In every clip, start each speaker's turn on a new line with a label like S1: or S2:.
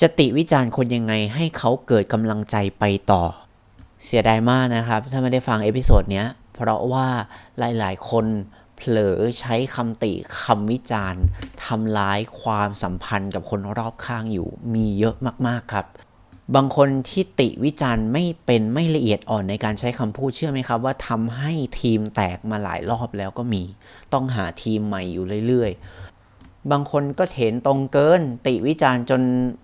S1: จะติวิจารณ์คนยังไงให้เขาเกิดกำลังใจไปต่อ เสียดายมากนะครับ ถ้าไม่ได้ฟังเอพิโซดเนี้ย เพราะว่าหลาย ๆ คนเผลอใช้คำติคำวิจารณ์ทำร้ายความสัมพันธ์กับคนรอบข้างอยู่มีเยอะมาก ๆ ครับ บางคนที่ติวิจารณ์ไม่เป็นไม่ละเอียดอ่อนในการใช้คำพูดเชื่อไหมครับ ว่าทำให้ทีมแตกมาหลายรอบแล้วก็มี ต้องหาทีมใหม่อยู่เรื่อย ๆ บางคนก็เห็นตรงเกิน ติวิจารณ์จน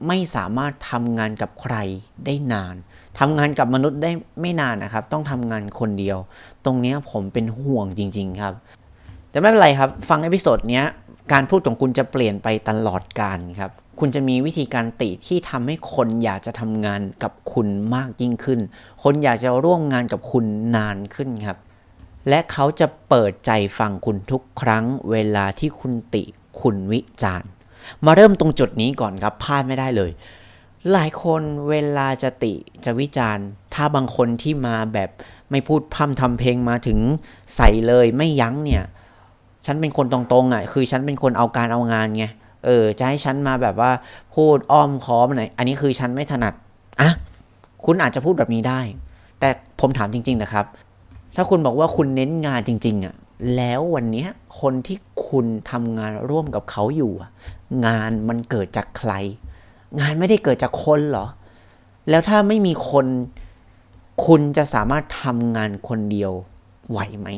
S1: ไม่สามารถทำงานกับใครได้นานทำงานกับมนุษย์ได้ไม่นานนะครับ ต้องทำงานคนเดียว ตรงนี้ผมเป็นห่วงจริง ๆ ครับ แต่ไม่เป็นไรครับ ฟังเอพิโซดเนี้ยการพูดของคุณจะเปลี่ยนไปตลอดการครับ คุณจะมีวิธีการติที่ทำให้คนอยากจะทำงานกับคุณมากยิ่งขึ้น คนอยากจะร่วมงานกับคุณนานขึ้นครับ และเขาจะเปิดใจฟังคุณทุกครั้งเวลาที่คุณติ คุณวิจารณ์ มาเริ่มตรงจุดนี้ก่อนครับพลาดไม่ได้เลย หลายคนเวลาจะติจะวิจารณ์ ถ้าบางคนที่มาแบบไม่พูดพร่ำทำเพลงมาถึงใส่เลยไม่ยั้งเนี่ย ฉันเป็นคนตรงๆอะคือฉันเป็นคนเอาการเอางานไงเออจะให้ฉันมาแบบว่าพูดอ้อมค้อมไหนอันนี้คือฉันไม่ถนัดอะคุณอาจจะพูดแบบนี้ได้ แต่ผมถามจริงๆนะครับ ถ้าคุณบอกว่าคุณเน้นงานจริง ๆอะ แล้ววันนี้คนที่คุณทำงานร่วมกับเขาอยู่ งานมันเกิดจากใคร งานไม่ได้เกิดจากคนเหรอ แล้วถ้าไม่มีคน คุณจะสามารถทำงานคนเดียวไหวไหม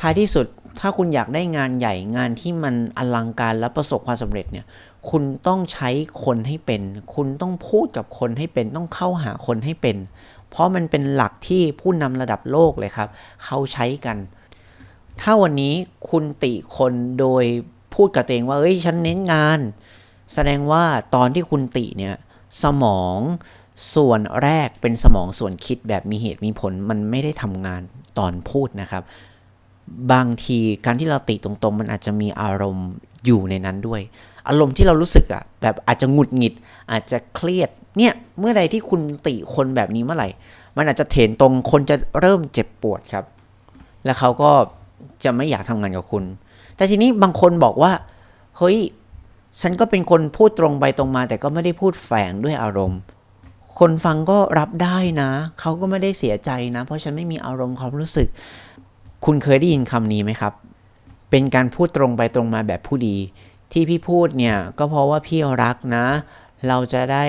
S1: ท้ายที่สุดถ้าคุณอยากได้งานใหญ่งานที่มันอลังการและประสบความสำเร็จเนี่ย คุณต้องใช้คนให้เป็น คุณต้องพูดกับคนให้เป็น ต้องเข้าหาคนให้เป็น เพราะมันเป็นหลักที่ผู้นำระดับโลกเลยครับ เขาใช้กัน ถ้าวันนี้คุณติคนโดยพูดกับตัวเองว่าเอ้ยฉันเน้นงาน แสดงว่าตอนที่คุณติเนี่ยสมองส่วนแรกเป็นสมองส่วนคิดแบบมีเหตุมีผลมันไม่ได้ทำงานตอนพูดนะครับ บางทีการที่เราติตรงๆ มันอาจจะมีอารมณ์อยู่ในนั้นด้วย อารมณ์ที่เรารู้สึกอะแบบอาจจะหงุดหงิด อาจจะเครียดเนี่ยเมื่อใดที่คุณติคนแบบนี้เมื่อไหร่ มันอาจจะเถนตรงคนจะเริ่มเจ็บปวดครับ แล้วเขาก็ จะไม่อยากทำงานกับคุณ แต่ทีนี้บางคนบอกว่า เฮ้ย ฉันก็เป็นคนพูดตรงไปตรงมา แต่ก็ไม่ได้พูดแฝงด้วยอารมณ์ คนฟังก็รับได้นะ เขาก็ไม่ได้เสียใจนะ เพราะฉันไม่มีอารมณ์ความรู้สึก คุณเคยได้ยินคำนี้ไหมครับ เป็นการพูดตรงไปตรงมาแบบผู้ดี ที่พี่พูดเนี่ยก็เพราะว่าพี่รักนะ เราจะได้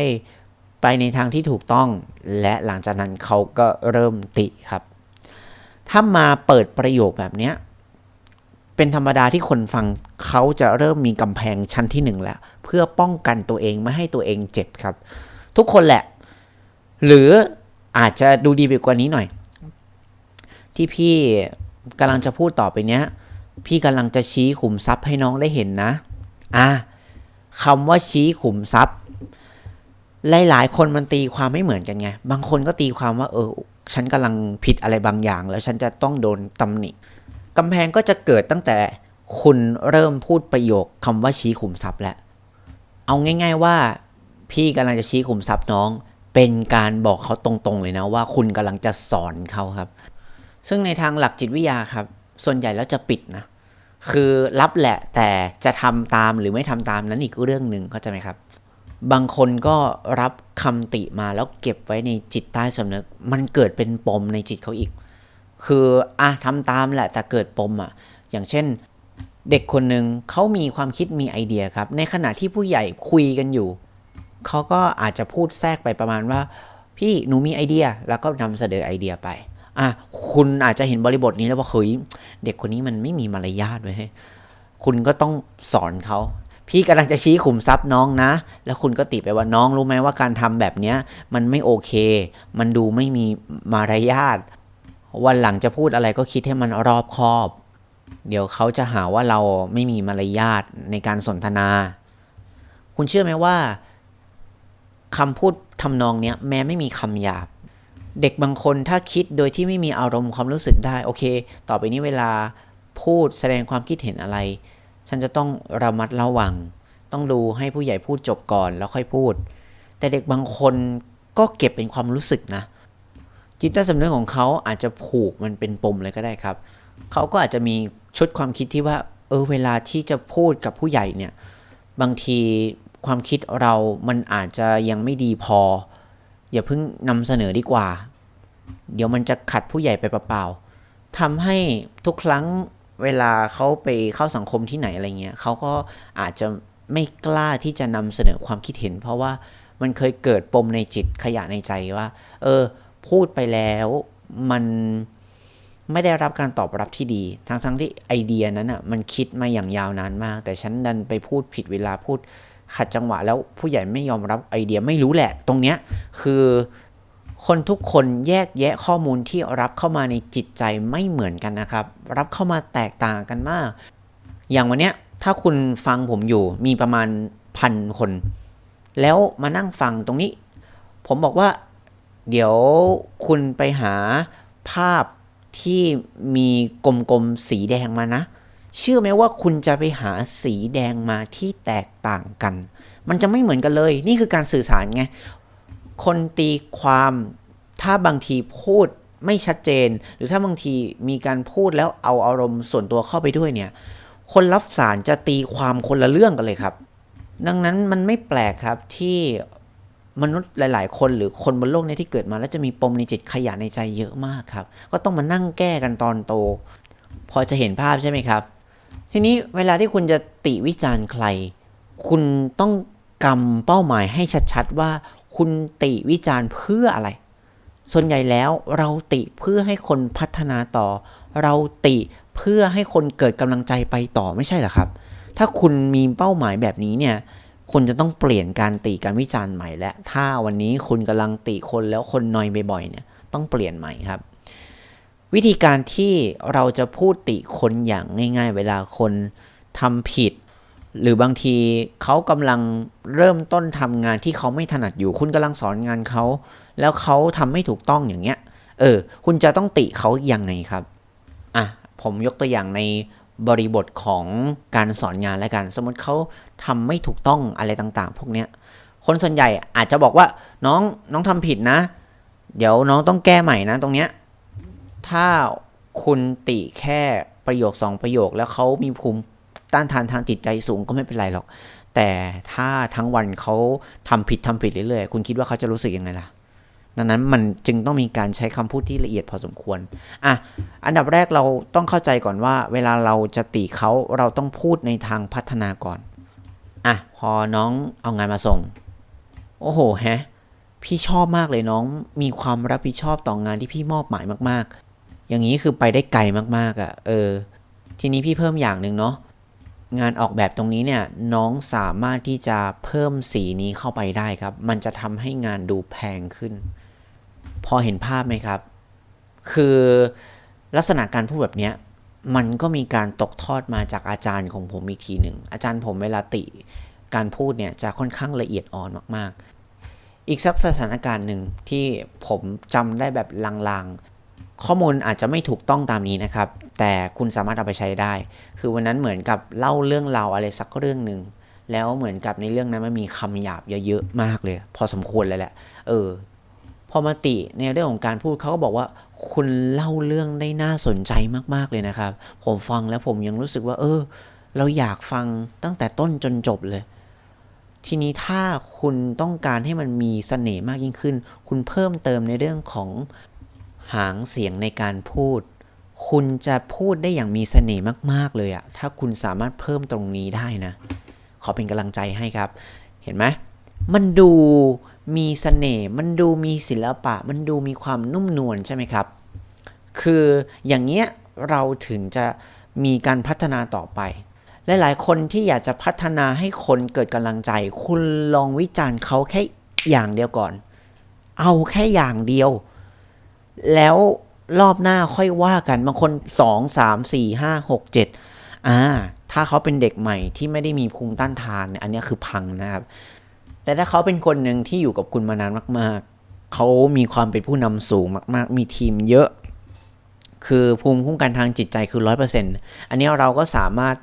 S1: ไปในทางที่ถูกต้อง และหลังจากนั้นเขาก็เริ่มติครับ ถ้ามาเปิดประโยคแบบเนี้ยเป็นธรรมดาที่คนฟังเขาจะเริ่มมีกำแพงชั้นที่หนึ่งแล้ว เพื่อป้องกันตัวเองไม่ให้ตัวเองเจ็บครับ ทุกคนแหละ หรืออาจจะดูดีไปกว่านี้หน่อย ที่พี่กำลังจะพูดต่อไปเนี้ย พี่กำลังจะชี้ขุมทรัพย์ให้น้องได้เห็นนะ อะคำว่าชี้ขุมทรัพย์ หลายๆ คนมันตีความไม่เหมือนกันไง บางคนก็ตีความว่า เออ ฉันกำลังผิดอะไรบางอย่าง แล้วฉันจะต้องโดนตำหนิกำแพงก็จะเกิดตั้งแต่คุณเริ่มพูดประโยคคำว่าชี้ขุมทรัพย์แล้ว เอาง่าย ๆว่า พี่กำลังจะชี้ขุมทรัพย์น้อง เป็นการบอกเขาตรงๆเลยนะว่าคุณกำลังจะสอนเขาครับ ซึ่งในทางหลักจิตวิทยาครับ ส่วนใหญ่แล้วจะปิดนะคือรับแหละแต่จะทำตามหรือไม่ทำตามนั้นอีกเรื่องหนึ่งเข้าใจไหมครับ บางคนก็รับคำติมาแล้วเก็บไว้ในจิตใต้สำนึก มันเกิดเป็นปมในจิตเขาอีก คืออะทำตามแหละแต่เกิดปมอะ อย่างเช่นเด็กคนหนึ่งเขามีความคิดมีไอเดียครับ ในขณะที่ผู้ใหญ่คุยกันอยู่ เขาก็อาจจะพูดแทรกไปประมาณว่า พี่หนูมีไอเดียแล้วก็นำเสนอไอเดียไปอะคุณอาจจะเห็นบริบทนี้แล้วว่าเฮ้ยเด็กคนนี้มันไม่มีมารยาทไว้ยคุณก็ต้องสอนเขา พี่กำลังจะชี้ขุมทรัพย์น้องนะ แล้วคุณก็ติไปว่าน้องรู้ไหมว่าการทำแบบเนี้ยมันไม่โอเค มันดูไม่มีมารยาทวันหลังจะพูดอะไรก็คิดให้มันรอบคอบ เดี๋ยวเขาจะหาว่าเราไม่มีมารยาทในการสนทนา คุณเชื่อไหมว่าคำพูดทำนองเนี้ยแม้ไม่มีคำหยาบ เด็กบางคนถ้าคิดโดยที่ไม่มีอารมณ์ความรู้สึกได้ โอเค ต่อไปนี้เวลาพูดแสดงความคิดเห็นอะไร ฉันจะต้องระมัดระวัง ต้องดูให้ผู้ใหญ่พูดจบก่อนแล้วค่อยพูด แต่เด็กบางคนก็เก็บเป็นความรู้สึกนะ จิตใต้สำนึกของเขาอาจจะผูกมันเป็นปมเลยก็ได้ครับ เขาก็อาจจะมีชุดความคิดที่ว่า เออเวลาที่จะพูดกับผู้ใหญ่เนี่ย บางทีความคิดเรา มันอาจจะยังไม่ดีพอ อย่าเพิ่งนำเสนอดีกว่า เดี๋ยวมันจะขัดผู้ใหญ่ไปเปล่าๆทำให้ทุกครั้ง เวลาเขาไปเข้าสังคมที่ไหนอะไรเงี้ยเขาก็อาจจะไม่กล้าที่จะนำเสนอความคิดเห็น เพราะว่ามันเคยเกิดปมในจิตขยะในใจว่า เออ พูดไปแล้วมันไม่ได้รับการตอบรับที่ดี ทั้งทั้งที่ไอเดียนั้นอะมันคิดมาอย่างยาวนานมาก แต่ฉันดันไปพูดผิดเวลาพูดขัดจังหวะแล้วผู้ใหญ่ไม่ยอมรับไอเดียไม่รู้แหละ ตรงเนี้ยคือ คนทุกคนแยกแยะข้อมูลที่รับเข้ามาในจิตใจไม่เหมือนกันนะครับ รับเข้ามาแตกต่างกันมาก อย่างวันเนี้ยถ้าคุณฟังผมอยู่มีประมาณพันคน แล้วมานั่งฟังตรงนี้ ผมบอกว่า เดี๋ยวคุณไปหาภาพที่มีกลมๆสีแดงมานะ เชื่อไหมว่าคุณจะไปหาสีแดงมาที่แตกต่างกัน มันจะไม่เหมือนกันเลย นี่คือการสื่อสารไง คนตีความถ้าบางทีพูดไม่ชัดเจน หรือถ้าบางทีมีการพูดแล้วเอาอารมณ์ส่วนตัวเข้าไปด้วยเนี่ย คนรับสารจะตีความคนละเรื่องกันเลยครับ ดังนั้นมันไม่แปลกครับที่มนุษย์หลาย ๆ คนหรือคนบนโลกนี้ที่เกิดมา แล้วจะมีปมในจิตขยะในใจเยอะมากครับ ก็ต้องมานั่งแก้กันตอนโต พอจะเห็นภาพใช่ไหมครับ ทีนี้เวลาที่คุณจะติวิจารณ์ใคร คุณต้องกำเป้าหมายให้ชัด ๆ ว่า คุณติวิจารณ์เพื่ออะไร ส่วนใหญ่แล้วเราติเพื่อให้คนพัฒนาต่อ เราติเพื่อให้คนเกิดกำลังใจไปต่อไม่ใช่หรอครับ ถ้าคุณมีเป้าหมายแบบนี้เนี่ยคุณจะต้องเปลี่ยนการติการวิจารณ์ใหม่และ ถ้าวันนี้คุณกำลังติคนแล้วคนนอยบ่อยๆเนี่ยต้องเปลี่ยนใหม่ครับ วิธีการที่เราจะพูดติคนอย่างง่าย ๆ เวลาคนทำผิด หรือบางทีเขากำลังเริ่มต้นทำงานที่เขาไม่ถนัดอยู่ คุณกำลังสอนงานเขา แล้วเขาทำไม่ถูกต้องอย่างเงี้ย เออ คุณจะต้องติเขายังไงครับ อะ ผมยกตัวอย่างในบริบทของการสอนงานแล้วกัน สมมติเขาทำไม่ถูกต้องอะไรต่าง ๆ พวกเนี้ย คนส่วนใหญ่อาจจะบอกว่าน้องน้องทำผิดนะ เดี๋ยวน้องต้องแก้ใหม่นะตรงเนี้ย ถ้าคุณติแค่ประโยคสองประโยคแล้วเขามีภูมิ ต้านทานทางจิตใจสูงก็ไม่เป็นไรหรอก แต่ถ้าทั้งวันเขาทำผิดทำผิดเรื่อยๆ คุณคิดว่าเขาจะรู้สึกยังไงล่ะ ดังนั้นมันจึงต้องมีการใช้คำพูดที่ละเอียดพอสมควร อะ อันดับแรกเราต้องเข้าใจก่อนว่า เวลาเราจะติเขาเราต้องพูดในทางพัฒนาก่อน อะ พอน้องเอางานมาส่ง โอ้โห แฮะ พี่ชอบมากเลยน้อง มีความรับผิดชอบต่องานที่พี่มอบหมายมาก ๆ อย่างนี้คือไปได้ไกลมากๆอะ่ะ เออ ทีนี้พี่เพิ่มอย่างหนึ่งเนาะ งานออกแบบตรงนี้เนี่ยน้องสามารถที่จะเพิ่มสีนี้เข้าไปได้ครับ มันจะทำให้งานดูแพงขึ้น พอเห็นภาพไหมครับ คือลักษณะการพูดแบบนี้มันก็มีการตกทอดมาจากอาจารย์ของผมอีกทีหนึ่ง อาจารย์ผมเวลาติ การพูดเนี่ยจะค่อนข้างละเอียดอ่อนมาก ๆ อีกสักสถานการณ์หนึ่งที่ผมจำได้แบบลางๆ ข้อมูลอาจจะไม่ถูกต้องตามนี้นะครับ แต่คุณสามารถเอาไปใช้ได้ คือวันนั้นเหมือนกับเล่าเรื่องราวอะไรสักเรื่องหนึ่งแล้วเหมือนกับในเรื่องนั้นมันมีคำหยาบเยอะๆมากเลย พอสมควรเลยแหละ เออ พอมาติในเรื่องของการพูดเขาก็บอกว่า คุณเล่าเรื่องได้น่าสนใจมากๆเลยนะครับ ผมฟังแล้วผมยังรู้สึกว่า เออ เราอยากฟังตั้งแต่ต้นจนจบเลย ทีนี้ถ้าคุณต้องการให้มันมีเสน่ห์มากยิ่งขึ้น คุณเพิ่มเติมในเรื่องของ หางเสียงในการพูด คุณจะพูดได้อย่างมีเสน่ห์มาก ๆ เลยอะถ้าคุณสามารถเพิ่มตรงนี้ได้นะ ขอเป็นกำลังใจให้ครับ เห็นไหมมันดูมีเสน่ห์มันดูมีศิลปะ มันดูมีความนุ่มนวลใช่ไหมครับ คืออย่างเงี้ยเราถึงจะมีการพัฒนาต่อไปหลายๆคนที่อยากจะพัฒนาให้คนเกิดกำลังใจ คุณลองวิจารณ์เขาแค่อย่างเดียวก่อน เอาแค่อย่างเดียว แล้วรอบหน้าค่อยว่ากันบางคน 2 3 4 5 6 7อ่าถ้าเขาเป็นเด็กใหม่ที่ไม่ได้มีภูมิต้านทานเนี่ยอันนี้คือพังนะครับ แต่ถ้าเขาเป็นคนหนึ่งที่อยู่กับคุณมานานมาก ๆ เขามีความเป็นผู้นำสูงมาก ๆ มีทีมเยอะ คือภูมิคุ้มกันทางจิตใจคือ 100%อันนี้เราก็สามารถ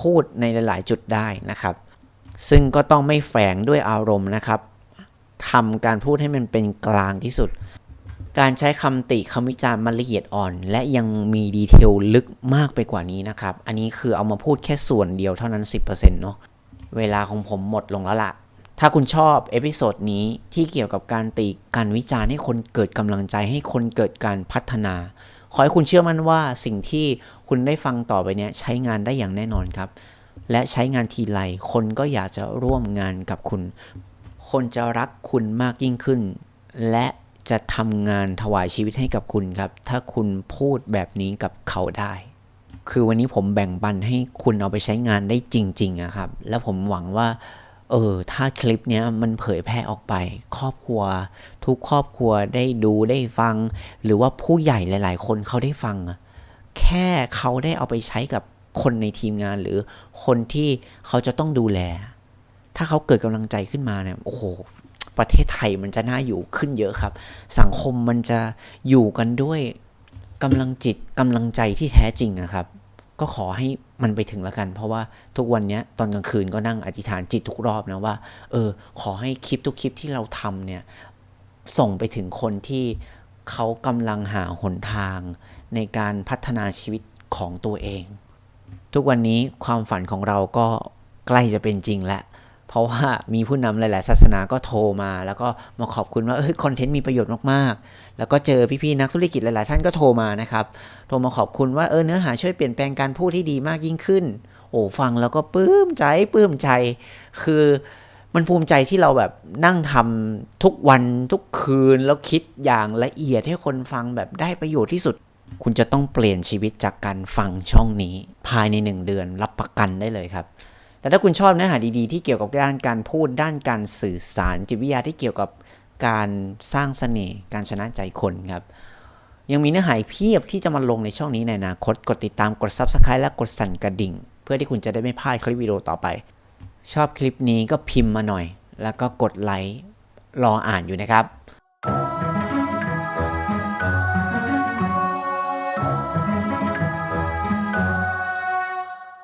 S1: พูดในหลาย ๆ จุดได้นะครับ ซึ่งก็ต้องไม่แฝงด้วยอารมณ์นะครับทำการพูดให้มันเป็นกลางที่สุด การใช้คำติคำวิจารณ์มันละเอียดอ่อน และยังมีดีเทลลึกมากไปกว่านี้นะครับ อันนี้คือเอามาพูดแค่ส่วนเดียวเท่านั้น 10%เนาะเวลาของผมหมดลงแล้วล่ะ ถ้าคุณชอบเอพิโซดนี้ที่เกี่ยวกับการตีการวิจารณ์ให้คนเกิดกำลังใจให้คนเกิดการพัฒนา ขอให้คุณเชื่อมั่นว่าสิ่งที่คุณได้ฟังต่อไปเนี้ยใช้งานได้อย่างแน่นอนครับ และใช้งานทีไรคนก็อยากจะร่วมงานกับคุณ คนจะรักคุณมากยิ่งขึ้น และ จะทำงานถวายชีวิตให้กับคุณครับ ถ้าคุณพูดแบบนี้กับเขาได้ คือวันนี้ผมแบ่งปันให้คุณเอาไปใช้งานได้จริงๆอะครับ แล้วผมหวังว่า เออ ถ้าคลิปนี้มันเผยแพร่ออกไป ครอบครัว ทุกครอบครัวได้ดูได้ฟัง หรือว่าผู้ใหญ่หลาย ๆ คนเขาได้ฟัง แค่เขาได้เอาไปใช้กับคนในทีมงานหรือคนที่เขาจะต้องดูแล ถ้าเขาเกิดกำลังใจขึ้นมาเนี่ย โอ้โห ประเทศไทยมันจะน่าอยู่ขึ้นเยอะครับ สังคมมันจะอยู่กันด้วยกำลังจิตกำลังใจที่แท้จริงนะครับ ก็ขอให้มันไปถึงแล้วกัน เพราะว่าทุกวันนี้ตอนกลางคืนก็นั่งอธิษฐานจิตทุกรอบนะว่า เออ ขอให้คลิปทุกคลิปที่เราทำเนี่ยส่งไปถึงคนที่เขากำลังหาหนทาง ในการพัฒนาชีวิตของตัวเอง ทุกวันนี้ความฝันของเราก็ใกล้จะเป็นจริงแล้ว เพราะว่ามีผู้นำหลาย ๆ ศาสนาก็โทรมา แล้วก็มาขอบคุณว่าเอ้ยคอนเทนต์มีประโยชน์มาก ๆ แล้วก็เจอพี่ ๆ นักธุรกิจหลาย ๆ ท่านก็โทรมานะครับโทรมาขอบคุณว่าเออเนื้อหาช่วยเปลี่ยนแปลงการพูดที่ดีมากยิ่งขึ้น โอ้ฟังแล้วก็ปลื้มใจปลื้มใจ คือมันภูมิใจที่เราแบบนั่งทำทุกวันทุกคืนแล้วคิดอย่างละเอียดให้คนฟังแบบได้ประโยชน์ที่สุด คุณจะต้องเปลี่ยนชีวิตจากการฟังช่องนี้ ภายในหนึ่งเดือนรับประกันได้เลยครับ แต่ถ้าคุณชอบเนื้อหาดีๆ ที่เกี่ยวกับด้านการพูดด้านการสื่อสารจิตวิทยาที่เกี่ยวกับการสร้างเสน่ห์การชนะใจคนครับ ยังมีเนื้อหาเพียบที่จะมาลงในช่องนี้ในอนาคตกดติดตามกด Subscribe และกดสั่นกระดิ่ง เพื่อที่คุณจะได้ไม่พลาดคลิปวิดีโอต่อไป ชอบคลิปนี้ก็พิมพ์มาหน่อย แล้วก็กดไลค์รออ่านอยู่นะครับ